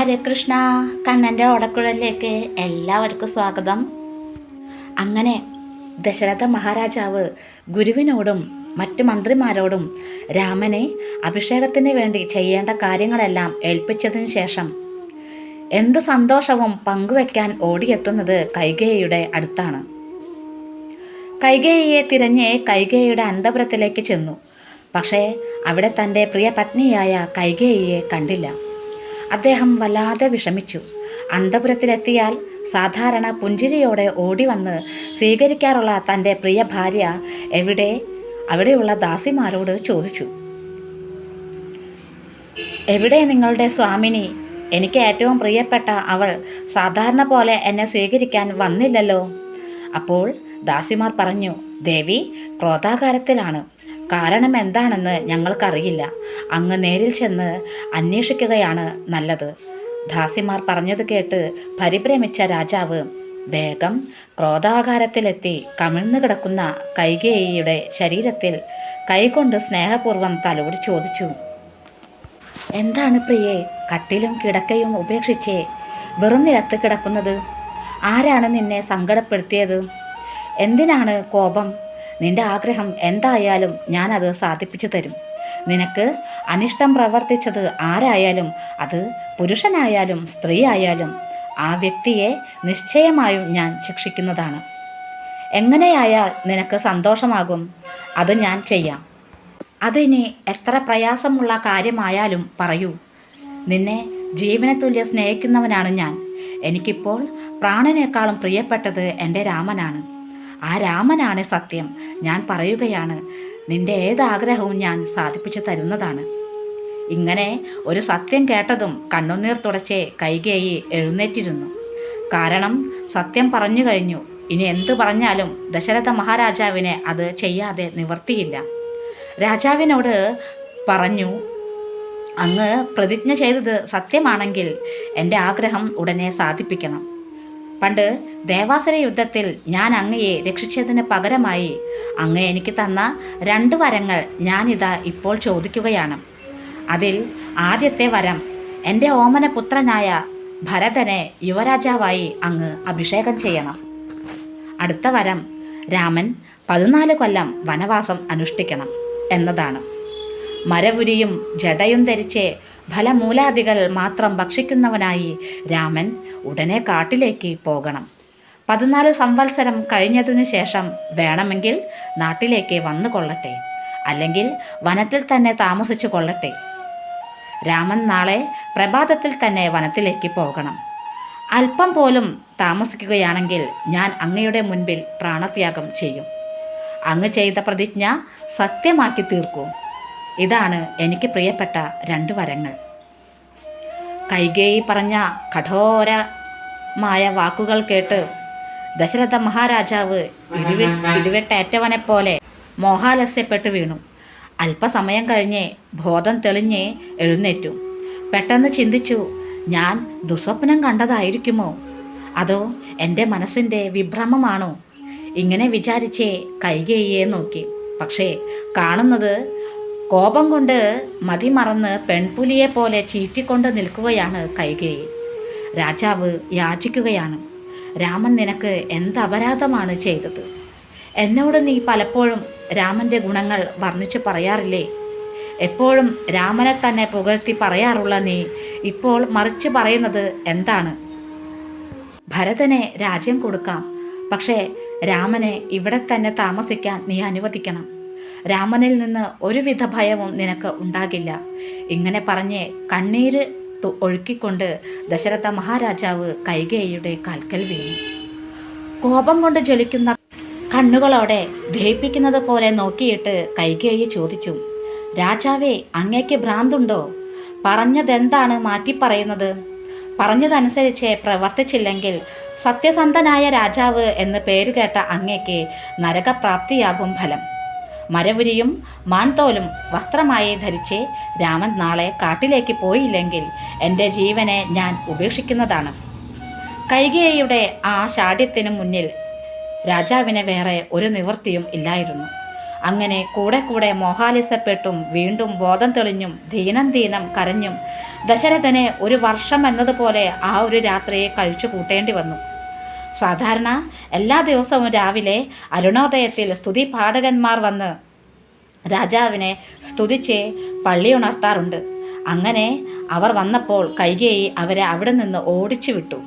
ഹരേ കൃഷ്ണ കണ്ണന്റെ ഓടക്കുഴലിലേക്ക് എല്ലാവർക്കും സ്വാഗതം. അങ്ങനെ ദശരഥ മഹാരാജാവ് ഗുരുവിനോടും മറ്റ് മന്ത്രിമാരോടും രാമനെ അഭിഷേകത്തിന് വേണ്ടി ചെയ്യേണ്ട കാര്യങ്ങളെല്ലാം ഏൽപ്പിച്ചതിനു ശേഷം എന്ത് സന്തോഷവും പങ്കുവെക്കാൻ ഓടിയെത്തുന്നത് കൈകേയിയുടെ അടുത്താണ്. കൈകേയിയെ തിരഞ്ഞ് കൈകേയിയുടെ അന്തപുരത്തിലേക്ക് ചെന്നു. പക്ഷേ അവിടെ തന്റെ പ്രിയ പത്നിയായ കൈകേയിയെ കണ്ടില്ല. അദ്ദേഹം വല്ലാതെ വിഷമിച്ചു. അന്തപുരത്തിലെത്തിയാൽ സാധാരണ പുഞ്ചിരിയോടെ ഓടി വന്ന് സ്വീകരിക്കാറുള്ള തന്റെ പ്രിയ ഭാര്യ എവിടെ? അവിടെയുള്ള ദാസിമാരോട് ചോദിച്ചു. എവിടെ നിങ്ങളുടെ സ്വാമിനി? എനിക്ക് ഏറ്റവും പ്രിയപ്പെട്ട അവൾ സാധാരണ പോലെ എന്നെ സ്വീകരിക്കാൻ വന്നില്ലല്ലോ. അപ്പോൾ ദാസിമാർ പറഞ്ഞു ദേവി ക്രോധാകാരത്തിലാണ്. കാരണം എന്താണെന്ന് ഞങ്ങൾക്കറിയില്ല. അങ്ങ് നേരിൽ ചെന്ന് അന്വേഷിക്കുകയാണ് നല്ലത്. ദാസിമാർ പറഞ്ഞത് കേട്ട് പരിഭ്രമിച്ച രാജാവ് വേഗം ക്രോധാകാരത്തിലെത്തി കമിഴ്ന്നു കിടക്കുന്ന കൈകേയിയുടെ ശരീരത്തിൽ കൈകൊണ്ട് സ്നേഹപൂർവം തലോടി ചോദിച്ചു. എന്താണ് പ്രിയേ കട്ടിലും കിടക്കയും ഉപേക്ഷിച്ച്? വെറും നിലത്ത് കിടക്കുന്നത്? ആരാണ് നിന്നെ സങ്കടപ്പെടുത്തിയത്? എന്തിനാണ് കോപം? നിന്റെ ആഗ്രഹം എന്തായാലും ഞാനത് സാധിപ്പിച്ചു തരും. നിനക്ക് അനിഷ്ടം പ്രവർത്തിച്ചത് ആരായാലും അത് പുരുഷനായാലും സ്ത്രീ ആയാലും ആ വ്യക്തിയെ നിശ്ചയമായും ഞാൻ ശിക്ഷിക്കുന്നതാണ്. എങ്ങനെയായാൽ നിനക്ക് സന്തോഷമാകും അത് ഞാൻ ചെയ്യാം. അതിനി എത്ര പ്രയാസമുള്ള കാര്യമായാലും പറയൂ. നിന്നെ ജീവനെ തുല്യ സ്നേഹിക്കുന്നവനാണ് ഞാൻ. എനിക്കിപ്പോൾ പ്രാണനേക്കാളും പ്രിയപ്പെട്ടത് എന്റെ രാമനാണ്. ആ രാമനാണ് സത്യം. ഞാൻ പറയുകയാണ് നിന്റെ ഏതാഗ്രഹവും ഞാൻ സാധിപ്പിച്ചു തരുന്നതാണ്. ഇങ്ങനെ ഒരു സത്യം കേട്ടതും കണ്ണുനീർ തുടച്ച് കൈകേയി എഴുന്നേറ്റിരുന്നു. കാരണം സത്യം പറഞ്ഞു കഴിഞ്ഞു. ഇനി എന്ത് പറഞ്ഞാലും ദശരഥ മഹാരാജാവിനെ അത് ചെയ്യാതെ നിവർത്തിയില്ല. രാജാവിനോട് പറഞ്ഞു അങ്ങ് പ്രതിജ്ഞ ചെയ്തത് സത്യമാണെങ്കിൽ എന്റെ ആഗ്രഹം ഉടനെ സാധിപ്പിക്കണം. പണ്ട് ദേവാസുര യുദ്ധത്തിൽ ഞാൻ അങ്ങയെ രക്ഷിച്ചതിന് പകരമായി അങ്ങ് എനിക്ക് തന്ന രണ്ട് വരങ്ങൾ ഞാനിതാ ഇപ്പോൾ ചോദിക്കുകയാണ്. അതിൽ ആദ്യത്തെ വരം എന്റെ ഓമന പുത്രനായ ഭരതനെ യുവരാജാവായി അങ്ങ് അഭിഷേകം ചെയ്യണം. അടുത്ത വരം രാമൻ പതിനാല് കൊല്ലം വനവാസം അനുഷ്ഠിക്കണം എന്നതാണ്. മരവുരിയും ജടയും ധരിച്ച് ഫലമൂലാദികൾ മാത്രം ഭക്ഷിക്കുന്നവനായി രാമൻ ഉടനെ കാട്ടിലേക്ക് പോകണം. പതിനാല് സംവത്സരം കഴിഞ്ഞതിനു ശേഷം വേണമെങ്കിൽ നാട്ടിലേക്ക് വന്നു കൊള്ളട്ടെ അല്ലെങ്കിൽ വനത്തിൽ തന്നെ താമസിച്ചു കൊള്ളട്ടെ. രാമൻ നാളെ പ്രഭാതത്തിൽ തന്നെ വനത്തിലേക്ക് പോകണം. അല്പം പോലും താമസിക്കുകയാണെങ്കിൽ ഞാൻ അങ്ങയുടെ മുൻപിൽ പ്രാണത്യാഗം ചെയ്യും. അങ്ങ് ചെയ്ത പ്രതിജ്ഞ സത്യമാക്കി തീർക്കൂ. ഇതാണ് എനിക്ക് പ്രിയപ്പെട്ട രണ്ട് വരങ്ങൾ. കൈകേയി പറഞ്ഞ കഠോരമായ വാക്കുകൾ കേട്ട് ദശരഥ മഹാരാജാവ് ഇടിവെ ഇടിവെട്ടേറ്റവനെ പോലെ മോഹാലസ്യപ്പെട്ട് വീണു. അല്പസമയം കഴിഞ്ഞ് ബോധം തെളിഞ്ഞ് എഴുന്നേറ്റു. പെട്ടെന്ന് ചിന്തിച്ചു ഞാൻ ദുസ്വപ്നം കണ്ടതായിരിക്കുമോ? അതോ എന്റെ മനസ്സിന്റെ വിഭ്രമമാണോ? ഇങ്ങനെ വിചാരിച്ചേ കൈകേയിയെ നോക്കി. പക്ഷേ കാണുന്നത് കോപം കൊണ്ട് മതിമറന്ന് പെൺപുലിയെ പോലെ ചീറ്റിക്കൊണ്ട് നിൽക്കുകയാണ് കൈകേയി രാജാവ് യാചിക്കുകയാണ്. രാമൻ നിനക്ക് എന്ത് അപരാധമാണ് ചെയ്തത്? എന്നോട് നീ പലപ്പോഴും രാമന്റെ ഗുണങ്ങൾ വർണിച്ച് പറയാറില്ലേ? എപ്പോഴും രാമനെ തന്നെ പുകഴ്ത്തി പറയാറുള്ള നീ ഇപ്പോൾ മറിച്ച് പറയുന്നത് എന്താണ്? ഭരതനെ രാജ്യം കൊടുക്കാം. പക്ഷേ രാമനെ ഇവിടെ തന്നെ താമസിക്കാൻ നീ അനുവദിക്കണം. രാമനിൽ നിന്ന് ഒരുവിധ ഭയവും നിനക്ക് ഉണ്ടാകില്ല. ഇങ്ങനെ പറഞ്ഞ് കണ്ണീര് ഒഴുക്കിക്കൊണ്ട് ദശരഥ മഹാരാജാവ് കൈകേയിയുടെ കാൽക്കൽ വീണു. കോപം കൊണ്ട് ജ്വലിക്കുന്ന കണ്ണുകളോടെ ദഹിപ്പിക്കുന്നത് പോലെ നോക്കിയിട്ട് കൈകേയി ചോദിച്ചു രാജാവേ അങ്ങേക്ക് ഭ്രാന്തുണ്ടോ? പറഞ്ഞതെന്താണ് മാറ്റിപ്പറയുന്നത്? പറഞ്ഞതനുസരിച്ച് പ്രവർത്തിച്ചില്ലെങ്കിൽ സത്യസന്ധനായ രാജാവ് എന്ന് പേര് കേട്ട അങ്ങേക്ക് നരകപ്രാപ്തിയാകും ഫലം. മരവുരിയും മാൻതോലും വസ്ത്രമായി ധരിച്ച് രാമൻ നാളെ കാട്ടിലേക്ക് പോയില്ലെങ്കിൽ എന്റെ ജീവനെ ഞാൻ ഉപേക്ഷിക്കുന്നതാണ്. കൈകേയിയുടെ ആ ശാഠ്യത്തിനു മുന്നിൽ രാജാവിന് വേറെ ഒരു നിവൃത്തിയും ഇല്ലായിരുന്നു. അങ്ങനെ കൂടെ കൂടെ മോഹാലിസപ്പെട്ടും വീണ്ടും ബോധം തെളിഞ്ഞും ദീനം ദീനം കരഞ്ഞും ദശരഥനെ ഒരു വർഷം എന്നതുപോലെ ആ ഒരു രാത്രിയെ കഴിച്ചു കൂട്ടേണ്ടി വന്നു. സാധാരണ എല്ലാ ദിവസവും രാവിലെ അരുണോദയത്തിൽ സ്തുതി പാഠകന്മാർ വന്ന് രാജാവിനെ സ്തുതിച്ച് പള്ളി ഉണർത്താറുണ്ട്. അങ്ങനെ അവർ വന്നപ്പോൾ കൈകേയി അവരെ അവിടെ നിന്ന് ഓടിച്ചു വിട്ടു.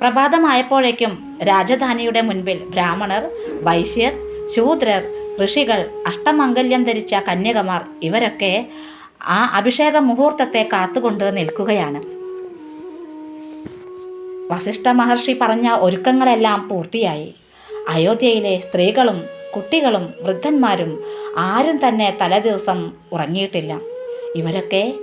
പ്രഭാതമായപ്പോഴേക്കും രാജധാനിയുടെ മുൻപിൽ ബ്രാഹ്മണർ വൈശ്യർ ശൂദ്രർ ഋഷികൾ അഷ്ടമംഗല്യം ധരിച്ച കന്യകമാർ ഇവരൊക്കെ ആ അഭിഷേക മുഹൂർത്തത്തെ കാത്തുകൊണ്ട് നിൽക്കുകയാണ്. വസിഷ്ഠ മഹർഷി പറഞ്ഞ ഒരുക്കങ്ങളെല്ലാം പൂർത്തിയായി. അയോധ്യയിലെ സ്ത്രീകളും കുട്ടികളും വൃദ്ധന്മാരും ആരും തന്നെ തലേദിവസം ഉറങ്ങിയിട്ടില്ല. ഇവരൊക്കെ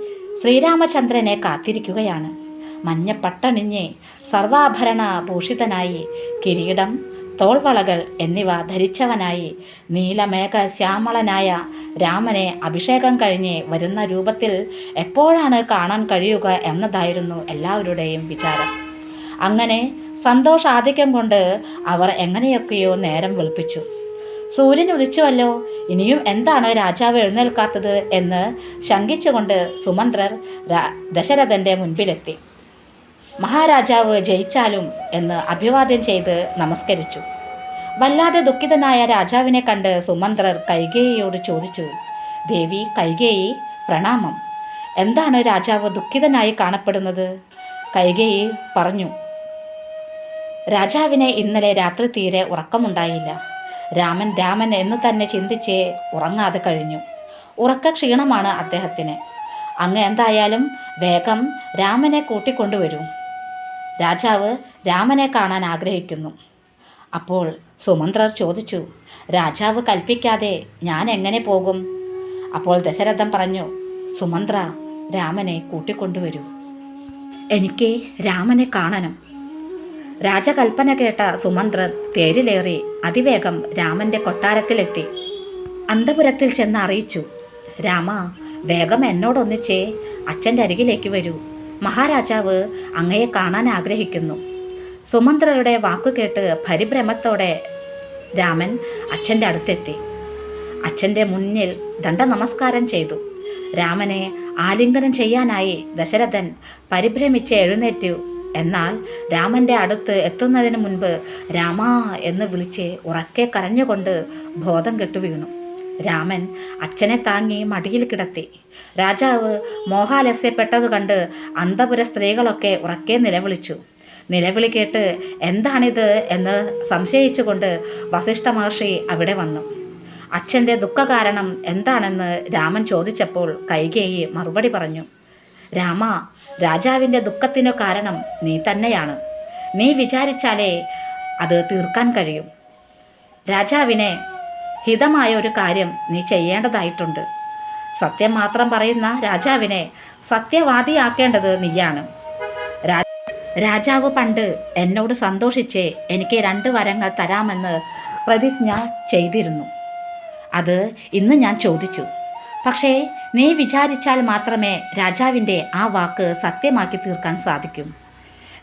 ശ്രീരാമചന്ദ്രനെ കാത്തിരിക്കുകയാണ്. മഞ്ഞപ്പട്ടണിഞ്ഞ് സർവാഭരണ ഭൂഷിതനായി കിരീടം തോൾവളകൾ എന്നിവ ധരിച്ചവനായി നീലമേഘ ശ്യാമളനായ രാമനെ അഭിഷേകം കഴിഞ്ഞ് വരുന്ന രൂപത്തിൽ എപ്പോഴാണ് കാണാൻ കഴിയുക എന്നതായിരുന്നു എല്ലാവരുടെയും വിചാരം. അങ്ങനെ സന്തോഷാധിക്യം കൊണ്ട് അവർ എങ്ങനെയൊക്കെയോ നേരം വെളുപ്പിച്ചു. സൂര്യൻ ഉദിച്ചുവല്ലോ ഇനിയും എന്താണ് രാജാവ് എഴുന്നേൽക്കാത്തത് എന്ന് ശങ്കിച്ചുകൊണ്ട് സുമന്ത്രർ ദശരഥന്റെ മുൻപിലെത്തി. മഹാരാജാവ് ജയിച്ചാലും എന്ന് അഭിവാദ്യം ചെയ്ത് നമസ്കരിച്ചു. വല്ലാതെ ദുഃഖിതനായ രാജാവിനെ കണ്ട് സുമന്ത്രർ കൈകേയിയോട് ചോദിച്ചു ദേവി കൈകേയി പ്രണാമം. എന്താണ് രാജാവ് ദുഃഖിതനായി കാണപ്പെടുന്നത്? കൈകേയി പറഞ്ഞു രാജാവിനെ ഇന്നലെ രാത്രി തീരെ ഉറക്കമുണ്ടായില്ല. രാമൻ രാമൻ എന്ന് തന്നെ ചിന്തിച്ച് ഉറങ്ങാതെ കഴിഞ്ഞു. ഉറക്ക ക്ഷീണമാണ് അദ്ദേഹത്തിന്. അങ്ങ് എന്തായാലും വേഗം രാമനെ കൂട്ടിക്കൊണ്ടുവരൂ. രാജാവ് രാമനെ കാണാൻ ആഗ്രഹിക്കുന്നു. അപ്പോൾ സുമന്ത്രർ ചോദിച്ചു രാജാവ് കൽപ്പിക്കാതെ ഞാൻ എങ്ങനെ പോകും? അപ്പോൾ ദശരഥൻ പറഞ്ഞു സുമന്ത്ര രാമനെ കൂട്ടിക്കൊണ്ടുവരൂ. എനിക്ക് രാമനെ കാണണം. രാജകൽപ്പന കേട്ട സുമന്ത്രർ തേരിലേറി അതിവേഗം രാമന്റെ കൊട്ടാരത്തിലെത്തി. അന്തപുരത്തിൽ ചെന്ന് അറിയിച്ചു രാമ വേഗം എന്നോടൊന്നിച്ചേ അച്ഛന്റെ അരികിലേക്ക് വരൂ. മഹാരാജാവ് അങ്ങയെ കാണാൻ ആഗ്രഹിക്കുന്നു. സുമന്ത്രരുടെ വാക്കുകേട്ട് പരിഭ്രമത്തോടെ രാമൻ അച്ഛന്റെ അടുത്തെത്തി. അച്ഛന്റെ മുന്നിൽ ദണ്ഡ നമസ്കാരം ചെയ്തു. രാമനെ ആലിംഗനം ചെയ്യാനായി ദശരഥൻ പരിഭ്രമിച്ച് എഴുന്നേറ്റു. എന്നാൽ രാമന്റെ അടുത്ത് എത്തുന്നതിന് മുൻപ് രാമ എന്ന് വിളിച്ച് ഉറക്കെ കരഞ്ഞുകൊണ്ട് ബോധം കെട്ടു വീണു. രാമൻ അച്ഛനെ താങ്ങി മടിയിൽ കിടത്തി. രാജാവ് മോഹാലസ്യപ്പെട്ടത് കണ്ട് അന്തപുര സ്ത്രീകളൊക്കെ ഉറക്കെ നിലവിളിച്ചു. നിലവിളി കേട്ട് എന്താണിത് എന്ന് സംശയിച്ചുകൊണ്ട് വസിഷ്ഠ മഹർഷി അവിടെ വന്നു. അച്ഛന്റെ ദുഃഖകാരണം എന്താണെന്ന് രാമൻ ചോദിച്ചപ്പോൾ കൈകേയി മറുപടി പറഞ്ഞു. രാമ രാജാവിന്റെ ദുഃഖത്തിനു കാരണം നീ തന്നെയാണ്. നീ വിചാരിച്ചാലേ അത് തീർക്കാൻ കഴിയും. രാജാവിനെ ഹിതമായ ഒരു കാര്യം നീ ചെയ്യേണ്ടതായിട്ടുണ്ട്. സത്യം മാത്രം പറയുന്ന രാജാവിനെ സത്യവാദിയാക്കേണ്ടത് നീയാണ്. രാജാവ് പണ്ട് എന്നോട് സന്തോഷിച്ച് എനിക്ക് രണ്ട് വരങ്ങൾ തരാമെന്ന് പ്രതിജ്ഞ ചെയ്തിരുന്നു. അത് ഇന്ന് ഞാൻ ചോദിച്ചു. പക്ഷേ നീ വിചാരിച്ചാൽ മാത്രമേ രാജാവിന്റെ ആ വാക്ക് സത്യമാക്കി തീർക്കാൻ സാധിക്കും.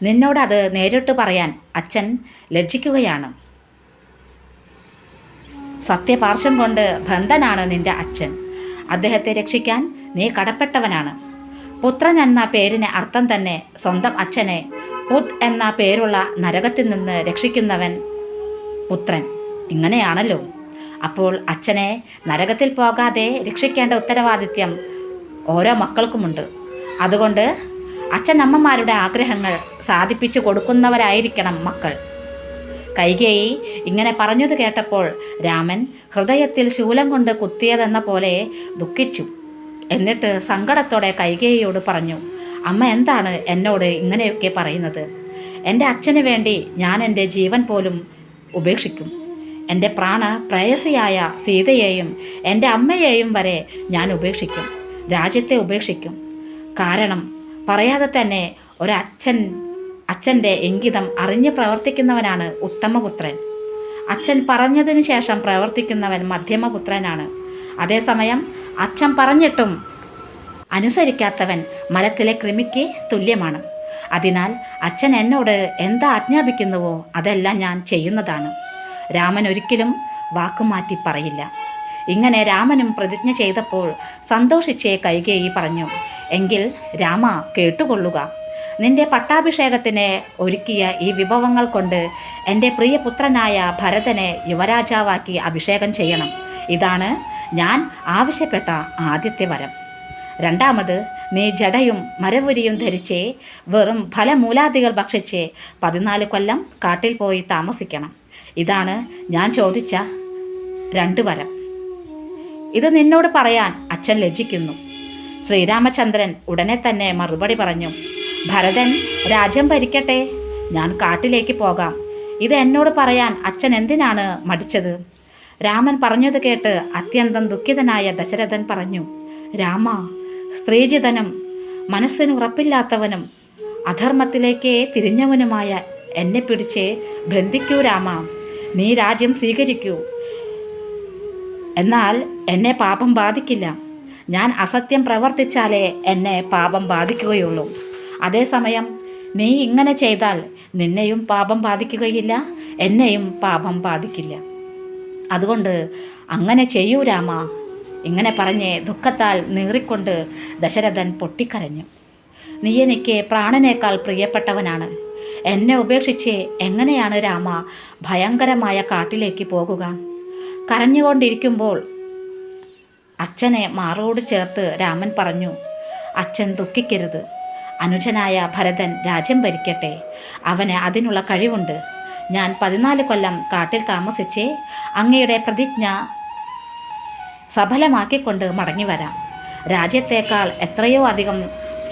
നിന്നോടത് നേരിട്ട് പറയാൻ അച്ഛൻ ലജ്ജിക്കുകയാണ്. സത്യപാർശ്വം കൊണ്ട് ബന്ധനാണ് നിന്റെ അച്ഛൻ. അദ്ദേഹത്തെ രക്ഷിക്കാൻ നീ കടപ്പെട്ടവനാണ്. പുത്രൻ എന്ന പേരിന് അർത്ഥം തന്നെ സ്വന്തം അച്ഛനെ പുത് എന്ന പേരുള്ള നരകത്തിൽ നിന്ന് രക്ഷിക്കുന്നവൻ പുത്രൻ. ഇങ്ങനെയാണല്ലോ. അപ്പോൾ അച്ഛനെ നരകത്തിൽ പോകാതെ രക്ഷിക്കേണ്ട ഉത്തരവാദിത്യം ഓരോ മക്കൾക്കുമുണ്ട്. അതുകൊണ്ട് അച്ഛനമ്മമാരുടെ ആഗ്രഹങ്ങൾ സാധിപ്പിച്ചു കൊടുക്കുന്നവരായിരിക്കണം മക്കൾ. കൈകേയി ഇങ്ങനെ പറഞ്ഞത് കേട്ടപ്പോൾ രാമൻ ഹൃദയത്തിൽ ശൂലം കൊണ്ട് കുത്തിയതെന്ന പോലെ ദുഃഖിച്ചു. എന്നിട്ട് സങ്കടത്തോടെ കൈകേയിയോട് പറഞ്ഞു അമ്മ എന്താണ് എന്നോട് ഇങ്ങനെയൊക്കെ പറയുന്നത്? എന്റെ അച്ഛന് വേണ്ടി ഞാൻ എന്റെ ജീവൻ പോലും ഉപേക്ഷിക്കും. എന്റെ പ്രാണ പ്രയസിയായ സീതയെയും എന്റെ അമ്മയെയും വരെ ഞാൻ ഉപേക്ഷിക്കും രാജ്യത്തെ ഉപേക്ഷിക്കും. കാരണം പറയാതെ തന്നെ ഒരച്ഛൻ അച്ഛന്റെ ഇംഗിതം അറിഞ്ഞ് പ്രവർത്തിക്കുന്നവനാണ് ഉത്തമപുത്രൻ. അച്ഛൻ പറഞ്ഞതിന് ശേഷം പ്രവർത്തിക്കുന്നവൻ മധ്യമപുത്രനാണ്. അതേസമയം അച്ഛൻ പറഞ്ഞിട്ടും അനുസരിക്കാത്തവൻ മരത്തിലെ കൃമിക്ക് തുല്യമാണ്. അതിനാൽ അച്ഛൻ എന്നോട് എന്താ ആജ്ഞാപിക്കുന്നുവോ അതെല്ലാം ഞാൻ ചെയ്യുന്നതാണ്. രാമൻ ഒരിക്കലും വാക്കുമാറ്റി പറയില്ല. ഇങ്ങനെ രാമനും പ്രതിജ്ഞ ചെയ്തപ്പോൾ സന്തോഷിച്ചേ കൈകേയി പറഞ്ഞു എങ്കിൽ രാമ കേട്ടുകൊള്ളുക. നിന്റെ പട്ടാഭിഷേകത്തിന് ഒരുക്കിയ ഈ വിഭവങ്ങൾ കൊണ്ട് എന്റെ പ്രിയപുത്രനായ ഭരതനെ യുവരാജാവാക്കി അഭിഷേകം ചെയ്യണം. ഇതാണ് ഞാൻ ആവശ്യപ്പെട്ട ആദ്യത്തെ വരം. രണ്ടാമത് നീ ജടയും മരവുരിയും ധരിച്ച് വെറും ഫലമൂലാദികൾ ഭക്ഷിച്ച് പതിനാല് കൊല്ലം കാട്ടിൽ പോയി താമസിക്കണം. ഇതാണ് ഞാൻ ചോദിച്ച രണ്ട് വരം. ഇത് നിന്നോട് പറയാൻ അച്ഛൻ ലജ്ജിക്കുന്നു. ശ്രീരാമചന്ദ്രൻ ഉടനെ തന്നെ മറുപടി പറഞ്ഞു ഭരതൻ രാജ്യം ഭരിക്കട്ടെ ഞാൻ കാട്ടിലേക്ക് പോകാം. ഇത് എന്നോട് പറയാൻ അച്ഛൻ എന്തിനാണ് മടിച്ചത്? രാമൻ പറഞ്ഞത് കേട്ട് അത്യന്തം ദുഃഖിതനായ ദശരഥൻ പറഞ്ഞു രാമ സ്ത്രീജിതനും മനസ്സിന് ഉറപ്പില്ലാത്തവനും അധർമ്മത്തിലേക്ക് തിരിഞ്ഞവനുമായ എന്നെ പിടിച്ച് ബന്ധിക്കൂ രാമ. നീ രാജ്യം സ്വീകരിക്കൂ. എന്നാൽ എന്നെ പാപം ബാധിക്കില്ല. ഞാൻ അസത്യം പ്രവർത്തിച്ചാലേ എന്നെ പാപം ബാധിക്കുകയുള്ളൂ. അതേസമയം നീ ഇങ്ങനെ ചെയ്താൽ നിന്നെയും പാപം ബാധിക്കുകയില്ല എന്നെയും പാപം ബാധിക്കില്ല. അതുകൊണ്ട് അങ്ങനെ ചെയ്യൂ രാമ. ഇങ്ങനെ പറഞ്ഞ് ദുഃഖത്താൽ നീറിക്കൊണ്ട് ദശരഥൻ പൊട്ടിക്കരഞ്ഞു. നീ എനിക്ക് പ്രാണനേക്കാൾ പ്രിയപ്പെട്ടവനാണ്. എന്നെ ഉപേക്ഷിച്ച് എങ്ങനെയാണ് രാമ ഭയങ്കരമായ കാട്ടിലേക്ക് പോകുക? കരഞ്ഞുകൊണ്ടിരിക്കുമ്പോൾ അച്ഛനെ മാറോട് ചേർത്ത് രാമൻ പറഞ്ഞു അച്ഛൻ ദുഃഖിക്കരുത്. അനുജനായ ഭരതൻ രാജ്യം ഭരിക്കട്ടെ. അവന് അതിനുള്ള കഴിവുണ്ട്. ഞാൻ പതിനാല് കൊല്ലം കാട്ടിൽ താമസിച്ച് അങ്ങയുടെ പ്രതിജ്ഞ സഫലമാക്കിക്കൊണ്ട് മടങ്ങി വരാം. രാജ്യത്തേക്കാൾ എത്രയോ അധികം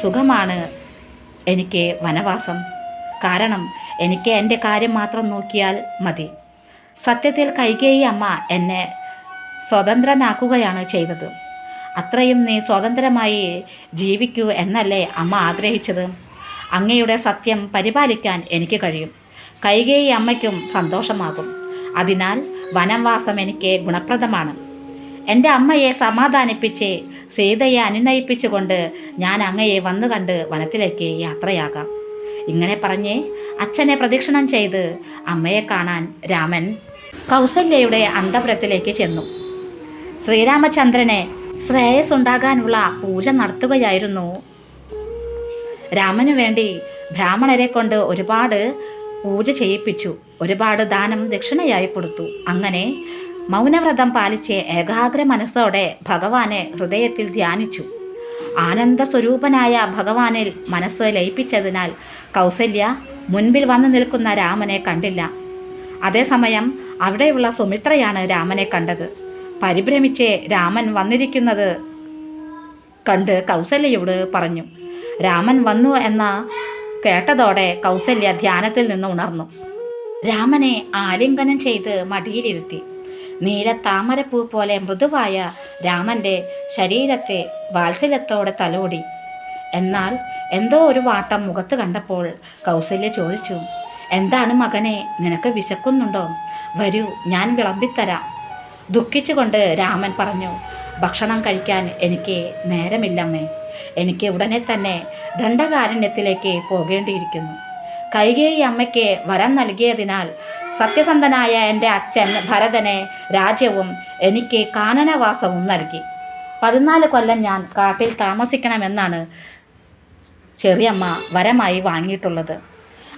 സുഖമാണ് എനിക്ക് വനവാസം. കാരണം എനിക്ക് എന്റെ കാര്യം മാത്രം നോക്കിയാൽ മതി. സത്യത്തിൽ കൈകേയി അമ്മ എന്നെ സ്വതന്ത്രനാക്കുകയാണ് ചെയ്തത്. അത്രയും നീ സ്വതന്ത്രമായി ജീവിക്കൂ എന്നല്ലേ അമ്മ ആഗ്രഹിച്ചത്. അങ്ങയുടെ സത്യം പരിപാലിക്കാൻ എനിക്ക് കഴിയും. കൈകേയി അമ്മയ്ക്കും സന്തോഷമാകും. അതിനാൽ വനവാസം എനിക്ക് ഗുണപ്രദമാണ്. എന്റെ അമ്മയെ സമാധാനിപ്പിച്ച് സീതയെ അനുനയിപ്പിച്ചുകൊണ്ട് ഞാൻ അങ്ങയെ വന്നു കണ്ട് വനത്തിലേക്ക് യാത്രയാകാം. ഇങ്ങനെ പറഞ്ഞ് അച്ഛനെ പ്രദക്ഷിണം ചെയ്ത് അമ്മയെ കാണാൻ രാമൻ കൗസല്യയുടെ അന്തപുരത്തിലേക്ക് ചെന്നു. ശ്രീരാമചന്ദ്രനെ ശ്രേയസ് ഉണ്ടാകാനുള്ള പൂജ നടത്തുകയായിരുന്നു. രാമനു വേണ്ടി ബ്രാഹ്മണരെ കൊണ്ട് ഒരുപാട് പൂജ ചെയ്യിപ്പിച്ചു. ഒരുപാട് ദാനം ദക്ഷിണയായി കൊടുത്തു. അങ്ങനെ മൗനവ്രതം പാലിച്ച് ഏകാഗ്ര മനസ്സോടെ ഭഗവാനെ ഹൃദയത്തിൽ ധ്യാനിച്ചു. ആനന്ദ സ്വരൂപനായ ഭഗവാനിൽ മനസ്സ് ലയിപ്പിച്ചതിനാൽ കൗസല്യ മുൻപിൽ വന്നു നിൽക്കുന്ന രാമനെ കണ്ടില്ല. അതേസമയം അവിടെയുള്ള സുമിത്രയാണ് രാമനെ കണ്ടത്. പരിഭ്രമിച്ച് രാമൻ വന്നിരിക്കുന്നത് കണ്ട് കൗസല്യയോട് പറഞ്ഞു രാമൻ വന്നു എന്ന കേട്ടതോടെ കൗസല്യ ധ്യാനത്തിൽ നിന്ന് ഉണർന്നു. രാമനെ ആലിംഗനം ചെയ്ത് മടിയിലിരുത്തി. നീല താമരപ്പൂ പോലെ മൃദുവായ രാമന്റെ ശരീരത്തെ വാത്സല്യത്തോടെ തലോടി. എന്നാൽ എന്തോ ഒരു വാട്ടം മുഖത്ത് കണ്ടപ്പോൾ കൗസല്യ ചോദിച്ചു എന്താണ് മകനെ നിനക്ക് വിശക്കുന്നുണ്ടോ? വരൂ ഞാൻ വിളമ്പിത്തരാം. ദുഃഖിച്ചുകൊണ്ട് രാമൻ പറഞ്ഞു ഭക്ഷണം കഴിക്കാൻ എനിക്ക് നേരമില്ലമ്മേ. എനിക്ക് ഉടനെ തന്നെ ദണ്ഡകാരണ്യത്തിലേക്ക് പോകേണ്ടിയിരിക്കുന്നു. കൈകേയി അമ്മയ്ക്ക് വരം നൽകിയതിനാൽ സത്യസന്ധനായ എന്റെ അച്ഛൻ ഭരതനെ രാജ്യവും എനിക്ക് കാനനവാസവും നൽകി. പതിനാല് കൊല്ലം ഞാൻ കാട്ടിൽ താമസിക്കണമെന്നാണ് ചെറിയമ്മ വരമായി വാങ്ങിയിട്ടുള്ളത്.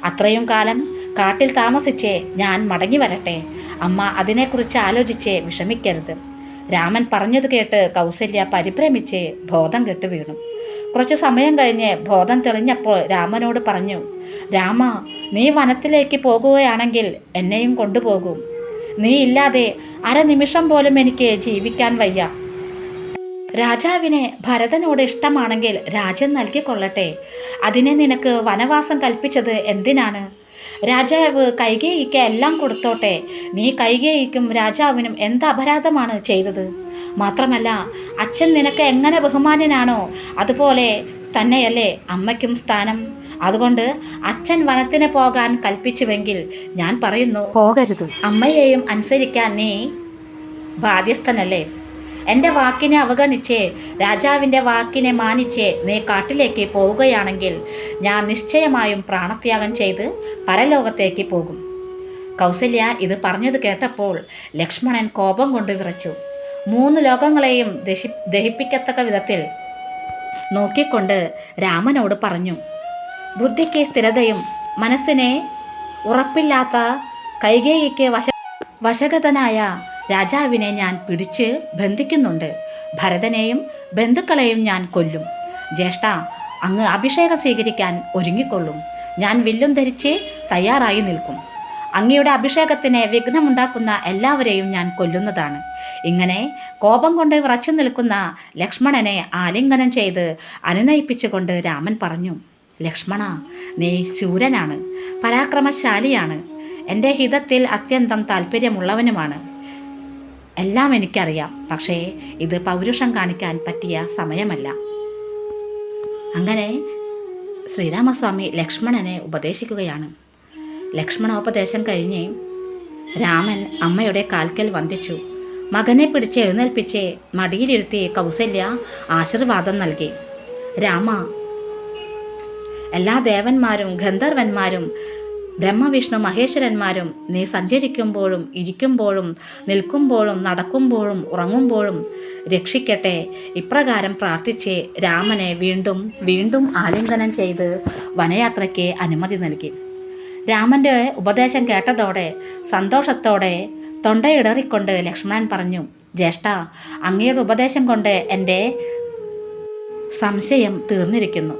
അത്രയും കാലം കാട്ടിൽ താമസിച്ച് ഞാൻ മടങ്ങി വരട്ടെ. അമ്മ അതിനെക്കുറിച്ച് ആലോചിച്ച് വിഷമിക്കരുത്. രാമൻ പറഞ്ഞത് കേട്ട് കൗസല്യ പരിഭ്രമിച്ച് ബോധം കെട്ട് വീണു കുറച്ചു സമയം കഴിഞ്ഞ് ബോധം തെളിഞ്ഞപ്പോൾ രാമനോട് പറഞ്ഞു രാമ നീ വനത്തിലേക്ക് പോകുകയാണെങ്കിൽ എന്നെയും കൊണ്ടുപോകും. നീ ഇല്ലാതെ അരനിമിഷം പോലും എനിക്ക് ജീവിക്കാൻ വയ്യ. രാജാവിനെ ഭരതനോട് ഇഷ്ടമാണെങ്കിൽ രാജ്യം നൽകിക്കൊള്ളട്ടെ. അതിനെ നിനക്ക് വനവാസം കൽപ്പിച്ചത് എന്തിനാണ്? രാജാവ് കൈകേയിക്ക് എല്ലാം കൊടുത്തോട്ടെ. നീ കൈകേയിക്കും രാജാവിനും എന്ത് അപരാധമാണ് ചെയ്തത്? മാത്രമല്ല അച്ഛൻ നിനക്ക് എങ്ങനെ ബഹുമാനനാണോ അതുപോലെ തന്നെയല്ലേ അമ്മയ്ക്കും സ്ഥാനം. അതുകൊണ്ട് അച്ഛൻ വനത്തിന് പോകാൻ കൽപ്പിച്ചുവെങ്കിൽ ഞാൻ പറയുന്നു പോകരുത്. അമ്മയെയും അനുസരിക്കാൻ നീ ബാധ്യസ്ഥനല്ലേ? എന്റെ വാക്കിനെ അവഗണിച്ച് രാജാവിന്റെ വാക്കിനെ മാനിച്ച് നീ കാട്ടിലേക്ക് പോവുകയാണെങ്കിൽ ഞാൻ നിശ്ചയമായും പ്രാണത്യാഗം ചെയ്ത് പരലോകത്തേക്ക് പോകും. കൗസല്യ ഇത് പറഞ്ഞത് കേട്ടപ്പോൾ ലക്ഷ്മണൻ കോപം കൊണ്ട് വിറച്ചു. മൂന്ന് ലോകങ്ങളെയും ദശി ദഹിപ്പിക്കത്തക്ക വിധത്തിൽ നോക്കിക്കൊണ്ട് രാമനോട് പറഞ്ഞു ബുദ്ധിക്ക് സ്ഥിരതയും മനസ്സിനെ ഉറപ്പില്ലാത്ത കൈകേയിക്ക് വശ വശഗതനായ രാജാവിനെ ഞാൻ പിടിച്ച് ബന്ധിക്കുന്നുണ്ട്. ഭരതനെയും ബന്ധുക്കളെയും ഞാൻ കൊല്ലും. ജ്യേഷ്ഠ അങ്ങ് അഭിഷേകം സ്വീകരിക്കാൻ ഒരുങ്ങിക്കൊള്ളും. ഞാൻ വില്ലും ധരിച്ച് തയ്യാറായി നിൽക്കും. അങ്ങയുടെ അഭിഷേകത്തിന് വിഘ്നമുണ്ടാക്കുന്ന എല്ലാവരെയും ഞാൻ കൊല്ലുന്നതാണ്. ഇങ്ങനെ കോപം കൊണ്ട് വിറച്ചു നിൽക്കുന്ന ലക്ഷ്മണനെ ആലിംഗനം ചെയ്ത് അനുനയിപ്പിച്ചുകൊണ്ട് രാമൻ പറഞ്ഞു ലക്ഷ്മണ നീ ശൂരനാണ് പരാക്രമശാലിയാണ്. എന്റെ ഹിതത്തിൽ അത്യന്തം താല്പര്യമുള്ളവനുമാണ് എല്ലാം എനിക്കറിയാം. പക്ഷേ ഇത് പൗരുഷം കാണിക്കാൻ പറ്റിയ സമയമല്ല. അങ്ങനെ ശ്രീരാമസ്വാമി ലക്ഷ്മണനെ ഉപദേശിക്കുകയാണ്. ലക്ഷ്മണോപദേശം കഴിഞ്ഞ് രാമൻ അമ്മയുടെ കാൽക്കൽ വന്ദിച്ചു. മകനെ പിടിച്ച് എഴുന്നേൽപ്പിച്ച് മടിയിലിരുത്തി കൗസല്യ ആശീർവാദം നൽകി. രാമ എല്ലാ ദേവന്മാരും ഗന്ധർവന്മാരും ബ്രഹ്മവിഷ്ണു മഹേശ്വരന്മാരും നീ സഞ്ചരിക്കുമ്പോഴും ഇരിക്കുമ്പോഴും നിൽക്കുമ്പോഴും നടക്കുമ്പോഴും ഉറങ്ങുമ്പോഴും രക്ഷിക്കട്ടെ. ഇപ്രകാരം പ്രാർത്ഥിച്ച് രാമനെ വീണ്ടും വീണ്ടും ആലിംഗനം ചെയ്ത് വനയാത്രയ്ക്ക് അനുമതി നൽകി. രാമന്റെ ഉപദേശം കേട്ടതോടെ സന്തോഷത്തോടെ തൊണ്ടയിടറിക്കൊണ്ട് ലക്ഷ്മണൻ പറഞ്ഞു ജ്യേഷ്ഠ അങ്ങയുടെ ഉപദേശം കൊണ്ട് എന്റെ സംശയം തീർന്നിരിക്കുന്നു.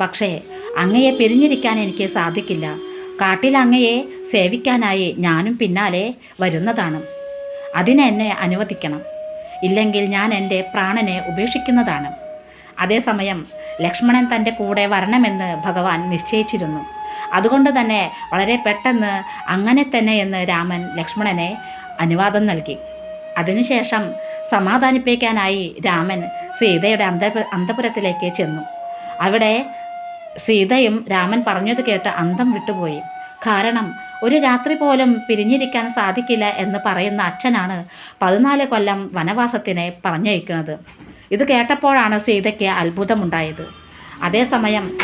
പക്ഷേ അങ്ങയെ പിരിഞ്ഞിരിക്കാൻ എനിക്ക് സാധിക്കില്ല. കാട്ടിൽ അങ്ങയെ സേവിക്കാനായി ഞാനും പിന്നാലെ വരുന്നതാണ്. അതിനെന്നെ അനുവദിക്കണം. ഇല്ലെങ്കിൽ ഞാൻ എന്റെ പ്രാണനെ ഉപേക്ഷിക്കുന്നതാണ്. അതേസമയം ലക്ഷ്മണൻ തന്റെ കൂടെ വരണമെന്ന് ഭഗവാൻ നിശ്ചയിച്ചിരുന്നു. അതുകൊണ്ട് തന്നെ വളരെ പെട്ടെന്ന് അങ്ങനെ തന്നെ എന്ന് രാമൻ ലക്ഷ്മണനെ അനുവാദം നൽകി. അതിനുശേഷം സമാധാനിപ്പിക്കാനായി രാമൻ സീതയുടെ അന്ത അന്തപുരത്തിലേക്ക് ചെന്നു. അവിടെ സീതയും രാമൻ പറഞ്ഞത് കേട്ട് അന്തം വിട്ടുപോയി. കാരണം ഒരു രാത്രി പോലും പിരിഞ്ഞിരിക്കാൻ സാധിക്കില്ല എന്ന് പറയുന്ന അച്ഛനാണ് പതിനാല് കൊല്ലം വനവാസത്തിനെ പറഞ്ഞയക്കുന്നത്. ഇത് കേട്ടപ്പോഴാണ് സീതയ്ക്ക് അത്ഭുതമുണ്ടായത്. അതേസമയം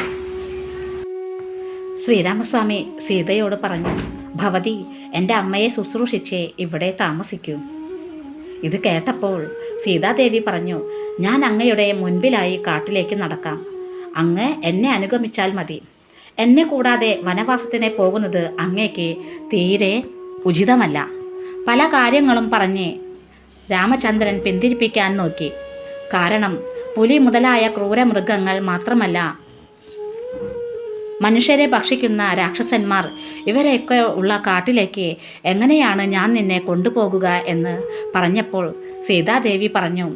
ശ്രീരാമസ്വാമി സീതയോട് പറഞ്ഞു ഭവതി എന്റെ അമ്മയെ ശുശ്രൂഷിച്ച് ഇവിടെ താമസിക്കൂ. ഇത് കേട്ടപ്പോൾ സീതാദേവി പറഞ്ഞു ഞാൻ അങ്ങയുടെ മുൻപിലായി കാട്ടിലേക്ക് നടക്കാം. അങ്ങ് എന്നെ അനുഗമിച്ചാൽ മതി. എന്നെ കൂടാതെ വനവാസത്തിന് പോകുന്നത് അങ്ങേക്ക് തീരെ ഉചിതമല്ല. പല കാര്യങ്ങളും പറഞ്ഞ് രാമചന്ദ്രൻ പിന്തിരിപ്പിക്കാൻ നോക്കി. കാരണം പുലി മുതലായ ക്രൂരമൃഗങ്ങൾ മാത്രമല്ല മനുഷ്യരെ ഭക്ഷിക്കുന്ന രാക്ഷസന്മാർ ഇവരെയൊക്കെ ഉള്ള കാട്ടിലേക്ക് എങ്ങനെയാണ് ഞാൻ നിന്നെ കൊണ്ടുപോകുക എന്ന് പറഞ്ഞപ്പോൾ സീതാദേവി പറഞ്ഞു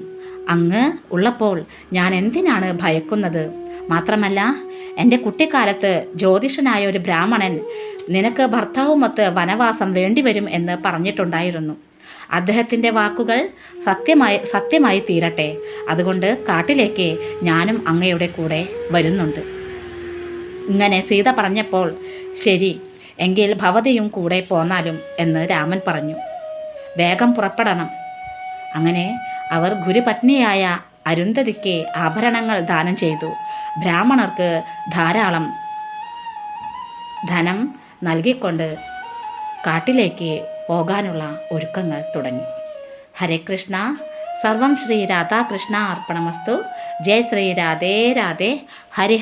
അങ്ങ് ഉള്ളപ്പോൾ ഞാൻ എന്തിനാണ് ഭയക്കുന്നത്? മാത്രമല്ല എന്റെ കുട്ടിക്കാലത്ത് ജ്യോതിഷനായ ഒരു ബ്രാഹ്മണൻ നിനക്ക് ഭർത്താവുമൊത്ത് വനവാസം വേണ്ടിവരും എന്ന് പറഞ്ഞിട്ടുണ്ടായിരുന്നു. അദ്ദേഹത്തിന്റെ വാക്കുകൾ സത്യമായി സത്യമായി തീരട്ടെ. അതുകൊണ്ട് കാട്ടിലേക്ക് ഞാനും അങ്ങയുടെ കൂടെ വരുന്നുണ്ട്. ഇങ്ങനെ സീത പറഞ്ഞപ്പോൾ ശരി എങ്കിൽ ഭവതിയും കൂടെ പോന്നാലും എന്ന് രാമൻ പറഞ്ഞു. വേഗം പുറപ്പെടണം. അങ്ങനെ അവർ ഗുരുപത്നിയായ അരുന്ധതിക്ക് ആഭരണങ്ങൾ ദാനം ചെയ്തു. ബ്രാഹ്മണർക്ക് ധാരാളം ധനം നൽകിക്കൊണ്ട് കാട്ടിലേക്ക് പോകാനുള്ള ഒരുക്കങ്ങൾ തുടങ്ങി. ഹരേ കൃഷ്ണ. സർവം ശ്രീ രാധാകൃഷ്ണ അർപ്പണമസ്തു. ജയ് ശ്രീ രാധേ രാധേ. ഹരി